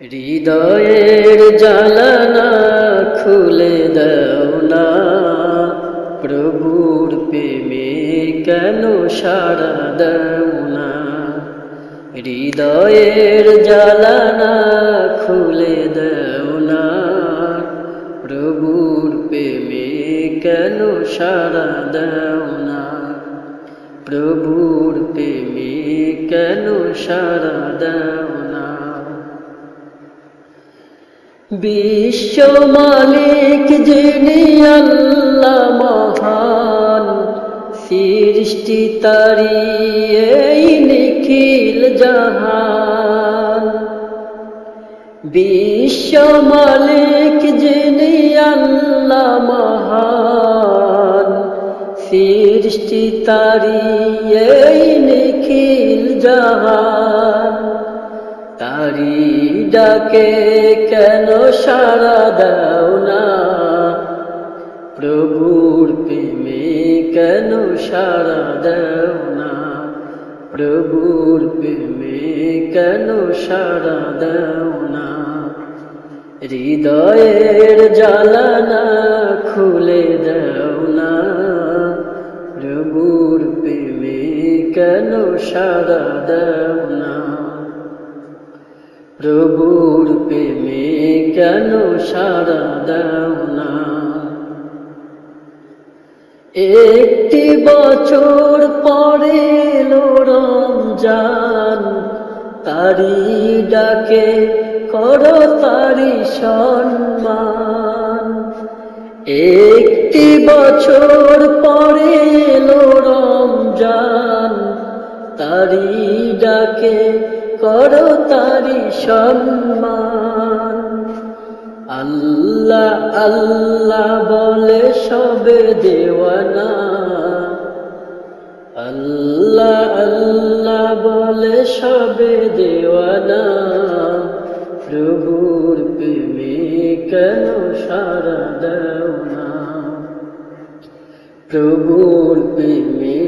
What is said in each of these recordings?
হৃদয়ের জালানা খুলে দাও না। প্রভুর প্রেমে কেন সারা দাও না? হৃদয়ের জালানা খুলে দাও না। প্রভুর প্রেমে কেন সারা দাও না? প্রভুর প্রেমে কেন সারা দাও বিশ্ব মালিক যিনি আল্লাহ মহান, সৃষ্টি তারি এই নিখিল জাহান। বিশ্ব মালিক যিনি আল্লাহ মহান, সৃষ্টি তারি এই নিখিল জাহান। তারি ডাকে কেন সারা দাও না? প্রভুর প্রেমে কেন সারা দাও না? প্রভুর প্রেমে কেন সারা দাও না? হৃদয়ের জালানা খুলে দাও না? প্রভুর প্রেমে কেন সারা দাও না? প্রভুর প্রেমে কেন সারা দাও না? একটি বছর পরে এলো রমজান, তারি ডাকে করো তারি সম্মান। একটি বছর পরে এলো রমজান, তারি ডাকে করো তারি সম্মান। আল্লাহ আল্লাহ বলে সবে দেওয়ানা। আল্লাহ আল্লাহ বলে সবে দেওয়ানা। প্রভুর প্রেমে কেন সারা দাও না প্রভুর প্রেমে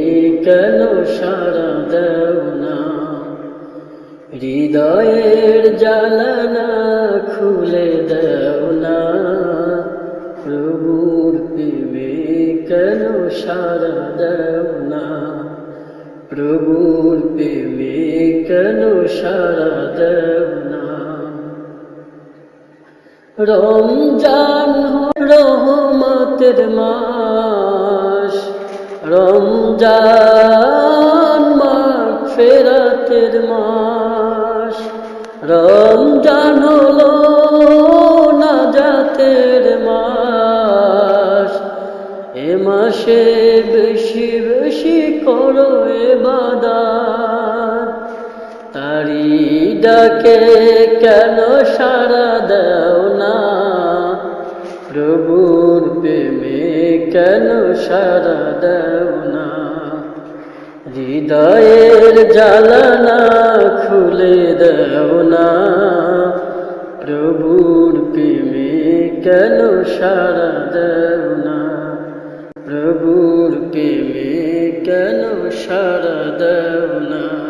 কেন সারা দাও না হৃদয়ের জালানা খুলে দাও না। প্রভুর প্রেমে কেন সারা দাও না? প্রভুর প্রেমে কেন সারা দাও না? রমজান রহমতের মাস। রমজান ফেরাতের মাস। রমজান হলো না জাতের মাস। এ মাসে বেশি বেশি করো এবাদাত। তারি ডাকে কেন সারা দাও না? প্রভুর প্রেমে কেন সারা দাও না? হৃদয়ের জ্বালানা খুলে দেও না। প্রভুর প্রেমে কেন সারা দেও না? প্রভুর প্রেমে কেন সারা দেও না?